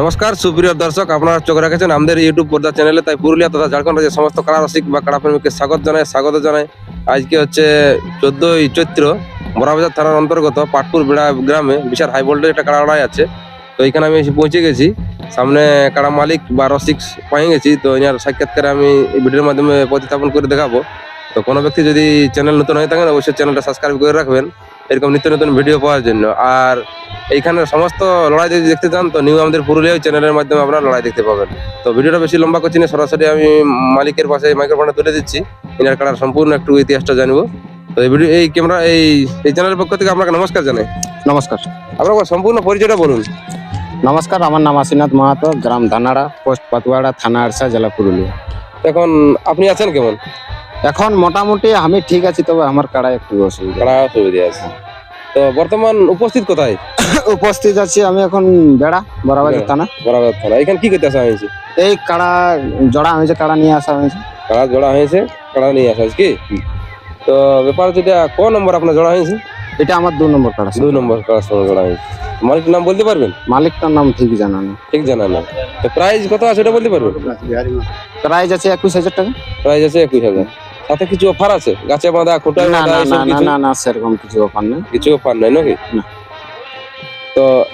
নমস্কার, সুপ্রিয় দর্শক, আপনারা চোখ রেখেছেন আমাদের ইউটিউব পর্দা চ্যানেলে তাই পুরুলিয়া তথা ঝাড়খণ্ড রাজ্যের সমস্ত কাড়া রসিক বা কাড়া প্রেমীকে স্বাগত জানাই স্বাগত জানাই। আজকে হচ্ছে চোদ্দই চৈত্র বড়াবাজার থানার অন্তর্গত পাটপুর বিড়া গ্রামে বিশাল হাই ভোল্টেজ একটা কাড়া লড়াই আছে। তো এখানে আমি এসে পৌঁছে গেছি, সামনে কাড়া মালিক বা রসিক পেয়ে গেছি, তো এনার সাক্ষাৎকারে আমি ভিডিওর মাধ্যমে প্রতিস্থাপন করে দেখাবো। তো কোনো ব্যক্তি যদি চ্যানেল নতুন হয়ে থাকেন, অবশ্যই চ্যানেলটা সাবস্ক্রাইব করে রাখবেন। এরকম নিত্য নতুন ভিডিও পাওয়ার জন্য। আর এইখানের সমস্ত লড়াই যদি দেখতে চান তো নিউ আমাদের পুরুলিয়া চ্যানেলের মাধ্যমে আপনারা লড়াই দেখতে পাবেন। তো ভিডিওটা বেশি লম্বা করছি না সরাসরি আমি মালিকের পাশে মাইক্রোফোনটা তুলে দিচ্ছি। ইনার কাটার সম্পূর্ণ একটু ইতিহাসটা জানব। তো এই ভিডিও এই ক্যামেরা এই এই চ্যানেলের পক্ষ থেকে আপনাকে নমস্কার জানাই। নমস্কার। আপনার সম্পূর্ণ পরিচয়টা বলুন। নমস্কার আমার নাম আশিনাথ মাহাতো গ্রাম ধানাড়া পোস্ট পাতুয়াড়া থানা আরসা জেলা পুরুলিয়া। এখন আপনি আছেন কেমন? এখন মোটামুটি আমি ঠিক আছি তবে আমার কাড়া একটু অসুবিধা। কাড়া সুবিধা আছে। তো বর্তমান উপস্থিত কোথায়? উপস্থিত আছি আমি এখন বেড়া বরাবাজার থানা। বরাবর থানা। এখানে কি করতে আসা হয়েছে? এই কাড়া জড়া হয়েছে কাড়া নিয়ে আসা হয়েছে। কাড়া জোড়া হয়েছে কাড়া নিয়ে আসা হয়েছে কি? তো ব্যাপার হচ্ছে এটা ক নম্বর আপনার জোড়া হয়েছে? এটা আমার দু নম্বর কাড়া দুই নম্বর কাড়ার সঙ্গে জোড়া হয়েছে। মালিকের নাম বলতে পারবেন? মালিকটার নাম ঠিক জানা নেই। ঠিক জানা না তো প্রাইস কত আছে ওটা বলতে পারবেন? প্রাইস আছে একুশ হাজার টাকা। প্রাইস আছে একুশ হাজার। সাথে কিছু অফার আছে? গাছে বাঁধা খোটায় না বাঁধা না না না কিছু? না না সেরকম কিছু অফার নেই। কিছু অফার নাই নাকি? না। তো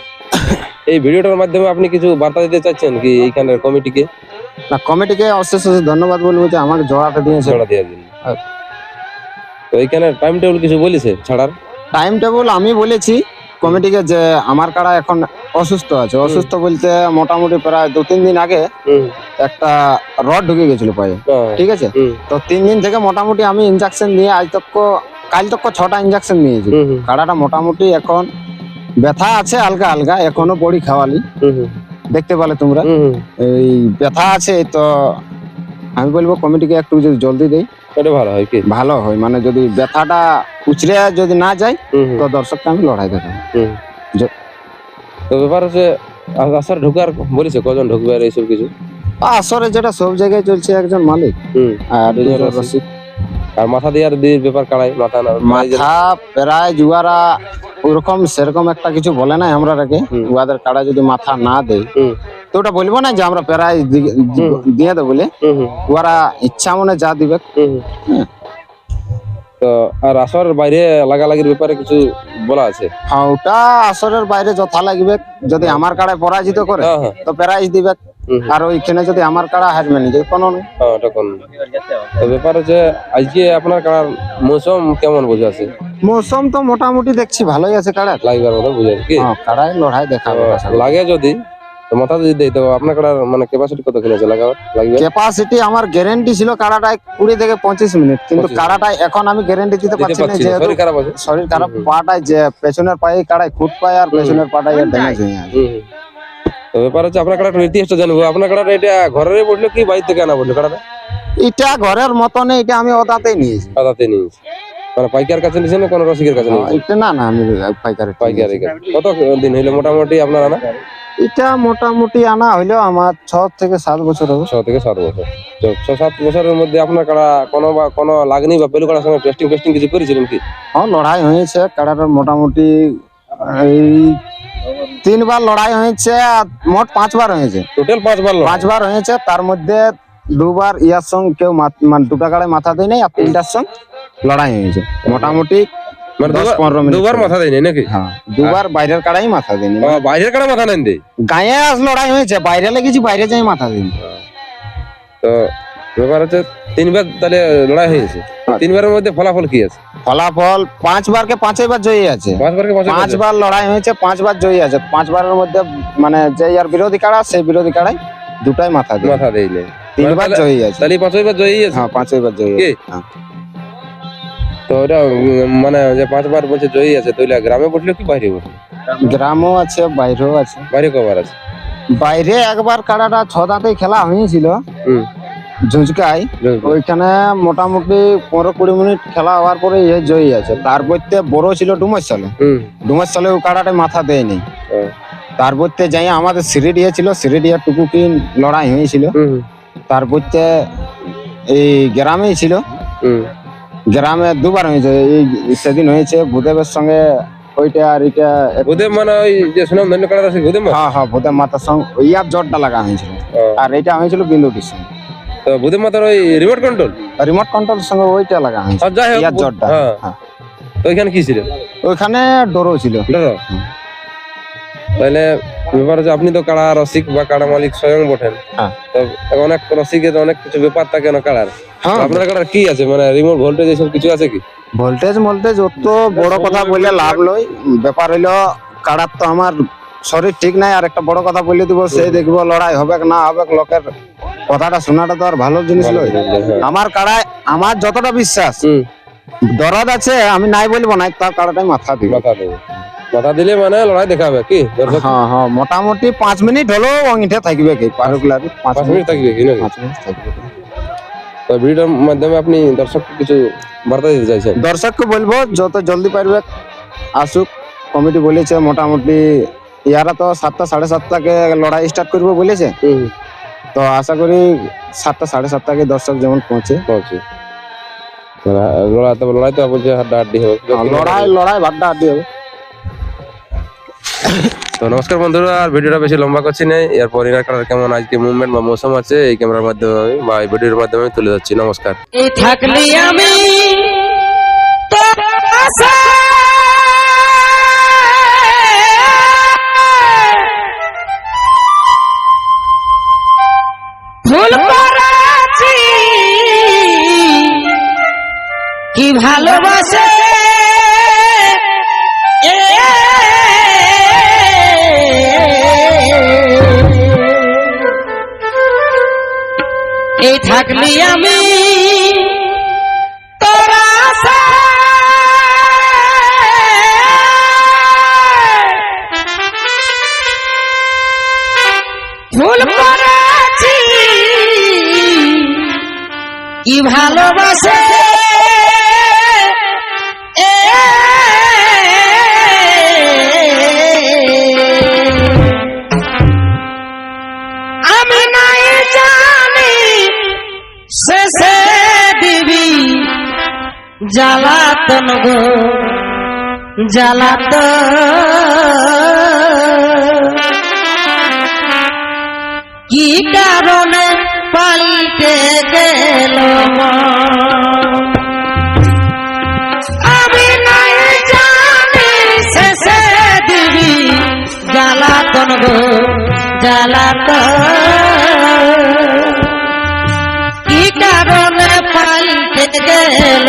এই ভিডিওটার মাধ্যমে আপনি কিছু বার্তা দিতে চাচ্ছেন কি এইখানের কমিটিকে? না কমিটিকে অশেষ অশেষ ধন্যবাদ বলব যে আমাকে জড়াটা দিয়েছে। জোড়া দেওয়ার জন্য। আর- তো এইখানে টাইম টেবিল কিছু বলেছে ছাড়ার? টাইম টেবিল আমি বলেছি কমিটিকে যে আমার কাড়া এখন অসুস্থ আছে। অসুস্থ বলতে মোটামুটি প্রায় দু তিন দিন আগে একটা রড ঢুকে গেছিল পায়ে। ঠিক আছে? তো তিন দিন থেকে মোটামুটি আমি ইনজেকশন নিয়ে আজ তক কাল তক ছটা ইনজেকশন নিয়েছি। কাড়াটা মোটামুটি এখন ব্যথা আছে হালকা আলগা এখনও বড়ি খাওয়ালি। দেখতে পালে তোমরা। এই ব্যথা আছে তো আমি বলব কমিটিকে একটু যদি জলদি দেই। এটা ভালো হয় কি? ভালো হয় মানে যদি ব্যথাটা উচড়ে যদি না যায় তো দর্শককে আমি লড়াই দেখাবো হুম। তো ব্যাপার হচ্ছে আসার ঢুকার বলেছে কজন ঢুকবে আর এইসব কিছু? আসরে যেটা সব জায়গায় চলছে একজন মালিক। আর রসিক। আর মাথা দেওয়ার দিয়ে ব্যাপার কাড়াই মাথা না মাথা প্রায় জুয়ারা ওরকম সেরকম একটা কিছু বলে নাই আমরা রেখে। উহাদের কাড়া যদি মাথা না দেয় তো ওটা বলব না যে আমরা প্রায়। দিয়ে দেবো বলে। হুম ইচ্ছা মনে যা দিবে। হ্যাঁ। তো আর আসর বাইরে লাগালাগির ব্যাপারে কিছু বলা আছে? হ্যাঁ ওটা আসরের বাইরে যথা লাগবে। যদি আমার কাড়ায় পরাজিত করে হ্যাঁ হ্যাঁ। তো প্রাইজ দিবে। আর ওইখানে যদি আমার কাড়া হারবে নিজে কোনো নেই তো ব্যাপার হচ্ছে আজকে আপনার কাড়ার মৌসুম কেমন বুঝে আছে? মৌসুম তো মোটামুটি দেখছি ভালোই আছে কাড়ার। লাগবার মতো বুঝে আছে কি? হ্যাঁ লড়াই দেখাবে। লাগে যদি। তো মাথা যদি দেয় তো আপনার কাড়ার মানে ক্যাপাসিটি কত কিনেছে লাগাবার? লাগবে? ক্যাপাসিটি আমার গ্যারেন্টি ছিল কাড়াটায় কুড়ি থেকে পঁচিশ মিনিট কিন্তু কাড়াটায় এখন আমি গ্যারেন্টি দিতে দিতে পারছি না যেহেতু শরীর খারাপ আছে শরীর খারাপ হুম, হুম। পাটায় যে পেছনের পায়ে কাড়ায় খুঁট পায় আর পেছনের পাটায় ড্যামেজ হয়ে যায় হুম, হুম। তো ব্যাপার হচ্ছে আপনার কাড়াটা ইতিহাসটা জানব। আপনার কাড়াটা এটা ঘরের পড়ল কি বাইরে থেকে আনা কাড়াটা? এটা ঘরের মতন এটা আমি ওদাতেই নিয়েছি। নিয়েছি। মানে পাইকার কাছে না কোনো রসিকের কাছে নিয়েছেন এটা না না আমি পাইকারি পাইকারি কাছে। কত দিন হইল মোটামুটি আপনার এটা মোটামুটি আনা হইল আমার ছ থেকে সাত বছর হবে। ছ থেকে সাত বছর। তো ছ সাত বছরের মধ্যে আপনার কাড়া কোনো বা কোনো লাগনি বা পেলু কাড়ার সঙ্গে টেস্টিং টেস্টিং কিছু করেছিলেন কি? হ্যাঁ লড়াই হয়েছে। কাড়াটার মোটামুটি এই তিনবার লড়াই হয়েছে আর মোট পাঁচবার হয়েছে। টোটাল পাঁচবার পাঁচবার হয়েছে। তার মধ্যে দুবার ইয়ার সঙ্গে কেউ মানে দুটা গাড়ি মাথা দেয় নাই আর তিনটার সঙ্গে লড়াই হয়েছে। মোটামুটি মানে দশ পনেরো মিনিট দুবার মাথা দেয়নি নাকি? হ্যাঁ দুবার বাইরের কাড়াই মাথা দেয়নি বাইরের কাড়া মাথা নেন দেয় গায়ে আজ লড়াই হয়েছে বাইরে লেগেছি বাইরে যাই মাথা দিইনি তো ব্যাপার হচ্ছে তিনবার তাহলে লড়াই হয়েছে। হ্যাঁ। তিনবারের মধ্যে ফলাফল কি আছে? ফলাফল পাঁচবার কে পাঁচবার জয়ী আছে। পাঁচবার লড়াই হয়েছে পাঁচবার জয়ী আছে। পাঁচবারের মধ্যে মানে যে আর বিরোধী কাড়া সেই বিরোধী কাড়াই দুটাই মাথা দেয় মাথা দেয় তিনবার তাহলে- জয়ী আছে। তাহলে পাঁচবার জয়ী আছে? হ্যাঁ পাঁচবার জয়ী? আছে। তো ওটা মানে যে পাঁচবার বলছে জয়ী আছে গ্রামে বসল কি বাইরে বসল গ্রামও আছে বাইরেও আছে। বাইরে কবার আছে? বাইরে একবার কাড়াটা ছ দাঁতেই খেলা হয়েছিল। হুম। ঝুঁচকাই ওইখানে মোটামুটি পনেরো কুড়ি মিনিট খেলা হওয়ার পরে ইয়ে জয়ী আছে। তারপরতে বড় ছিল ডুমার সালে হুম। ডুমার সালে ওই কাড়াটা মাথা দেয়নি। তারপরতে যাই আমাদের সিরিডিয়া ছিল সিরিডিয়া টুকু কি লড়াই হয়েছিল। তারপর এই গ্রামেই ছিল। হুম। গ্রামে দুবার হয়েছে এই সেদিন হয়েছে ভূদেবের সঙ্গে ওইটা আর এটা ভূদেব মানে ওই যে সুনাম ধন্য কালার আছে ভূদেব হ্যাঁ হ্যাঁ মাথার সঙ্গে ইয়ার জটটা লাগা হয়েছিল। আর এটা হয়েছিল বিন্দুটির সঙ্গে। তো ভূদেব মাতার ওই রিমোট কন্ট্রোল রিমোট কন্ট্রোলের সঙ্গে ওইটা লাগা হয়েছিল আর যাই হোক ইয়ার জটটা হ্যাঁ। ওইখানে কি ছিল? ওইখানে ডোরও ছিল। তাহলে ব্যাপার হচ্ছে আপনি তো কাড়া রসিক বা কাড়া মালিক স্বয়ং বটেন। হ্যাঁ। তো অনেক রসিকের অনেক কিছু ব্যাপার থাকে না কাড়ার। হ্যাঁ। আপনার কাড়ার কি আছে? মানে রিমোট ভোল্টেজ এসব কিছু আছে কি? ভোল্টেজ ভোল্টেজ অত বড় কথা বললে লাভ লই। ব্যাপার হইল কাড়ার তো আমার শরীর ঠিক নাই। আর একটা বড় কথা বলে দিব সে দেখব লড়াই হবে না হবে লোকের কথাটা শোনাটা তো আর ভালো জিনিস লই। হ্যাঁ। আমার কাড়ায় আমার যতটা বিশ্বাস দরদ আছে আমি নাই বলব না তার কাড়াটাই মাথা দিব। মাথা দেবে। মাথা দিলে মানে লড়াই দেখাবে কি? দর্শক হ্যাঁ হ্যাঁ মোটামুটি পাঁচ মিনিট হলেও অঙ্গিঠে থাকবে কি? পারুকুলার পাঁচ মিনিট থাকবে কি নাকি? পাঁচ মিনিট থাকবে। তো ভিডিওর মাধ্যমে আপনি দর্শককে কিছু বার্তা দিতে চাইছেন? দর্শককে বলব যত জলদি পারবে আসুক। কমিটি বলেছে মোটামুটি ইয়ারা তো সাতটা সাড়ে সাতটাকে লড়াই স্টার্ট করবে বলেছে। হুম, তো আশা করি সাতটা সাড়ে সাতটাকে দর্শক যেমন পৌঁছে। পৌঁছে। লড়াই তো লড়াই তো বলছে হাড্ডা হাড্ডি হবে লড়াই লড়াই ভাড্ডা হাড্ডি হবে। তো নমস্কার বন্ধুরা, আর ভিডিওটা বেশি লম্বা করছি না। এরপর ইনার কাটার কেমন, আজকে মুভমেন্ট বা মৌসুম আছে, এই ক্যামেরার মাধ্যমে আমি বা এই ভিডিওর মাধ্যমে তুলে যাচ্ছি নমস্কার। আমি কি ভালোবাসে? থাকলি আমি তোরা ভুল করেছি। কি ভালোবাসে? আমি জ্বালাতন গো জ্বালাত কি কারণে পাল্টে গেল? আমি নাই জানি শেষে দিবি জ্বালাতন গো, জ্বালাতন কি কারণে পাইতে গেল